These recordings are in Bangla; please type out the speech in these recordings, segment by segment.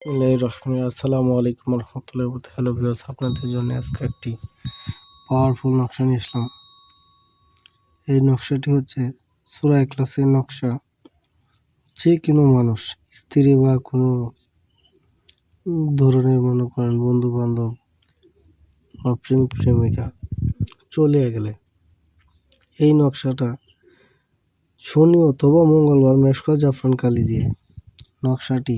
রহমানির আসসালামু আলাইকুম রহমতুল্লাহ হ্যালো ভিউয়ার্স, আপনাদের জন্য আজকে একটি পাওয়ারফুল নকশা নিয়ে আসলাম। এই নকশাটি হচ্ছে সুরা ক্লাসের নকশা। যে কোনো মানুষ, স্ত্রী বা কোনো ধরনের মনে করেন বন্ধু বান্ধব বা প্রেমিক প্রেমিকা চলে গেলে এই নকশাটা শনি অথবা মঙ্গলবার মেশকা জাফরান কালি দিয়ে নকশাটি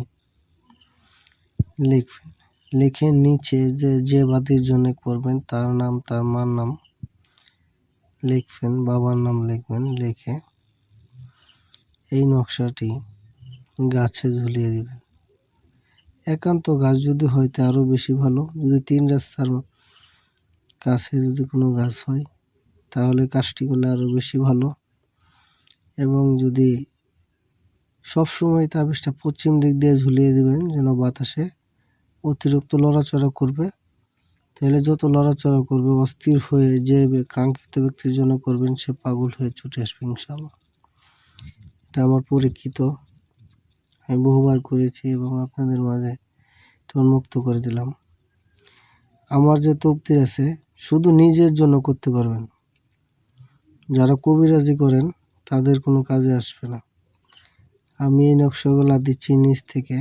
লিখবেন লিখে নিচে যে যে বাতির জন্য করবেন তার নাম, তার মার নাম লিখবেন, বাবার নাম লিখবেন, লিখে এই নকশাটি গাছে ঝুলিয়ে দিবেন। একান্ত গাছ যদি হয় তা আরও বেশি ভালো, যদি তিন রাস্তার কাছে যদি কোনো গাছ হয়, তাহলে কাজটি করলে আরও বেশি ভালো। এবং যদি সবসময় তাবিজটা পশ্চিম দিক দিয়ে ঝুলিয়ে দেবেন, যেন বাতাসে অতিরিক্ত লড়াচড়া করবে, তাহলে যত লড়াচড়া করবে অস্থির হয়ে যে কাঙ্ক্ষিত ব্যক্তির জন্য করবেন, সে পাগল হয়ে ছুটে আসবে ইনশাল্লাহ এটা আমার পরীক্ষিত। আমি বহুবার করেছি এবং আপনাদের মাঝে এটা উন্মুক্ত করে দিলাম। আমার যে তপ্তি আছে, শুধু নিজের জন্য করতে পারবেন। যারা কবিরাজি করেন, তাদের কোনো কাজে আসবে না। আমি এই নকশাগুলা দিচ্ছি নিজ থেকে।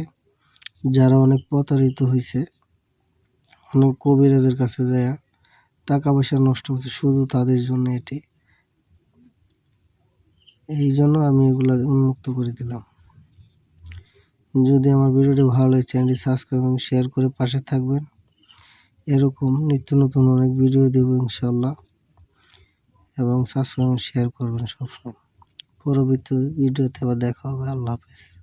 যারা অনেক প্রতারিত হয়েছে অনেক কবিরাজের কাছে যায় টাকা পয়সা নষ্ট হচ্ছে, শুধু তাদের জন্য এটি। এই জন্য আমি এগুলা উন্মুক্ত করে দিলাম। যদি আমার ভিডিওটি ভালো লাগে, চ্যানেলটি সাবস্ক্রাইব এবং শেয়ার করে পাশে থাকবেন। এরকম নিত্য নতুন অনেক ভিডিও দেব ইনশাল্লাহ এবং সাবস্ক্রাইব শেয়ার করবেন সবসময়। পরবর্তী ভিডিওতে আবার দেখা হবে। আল্লাহ হাফেজ।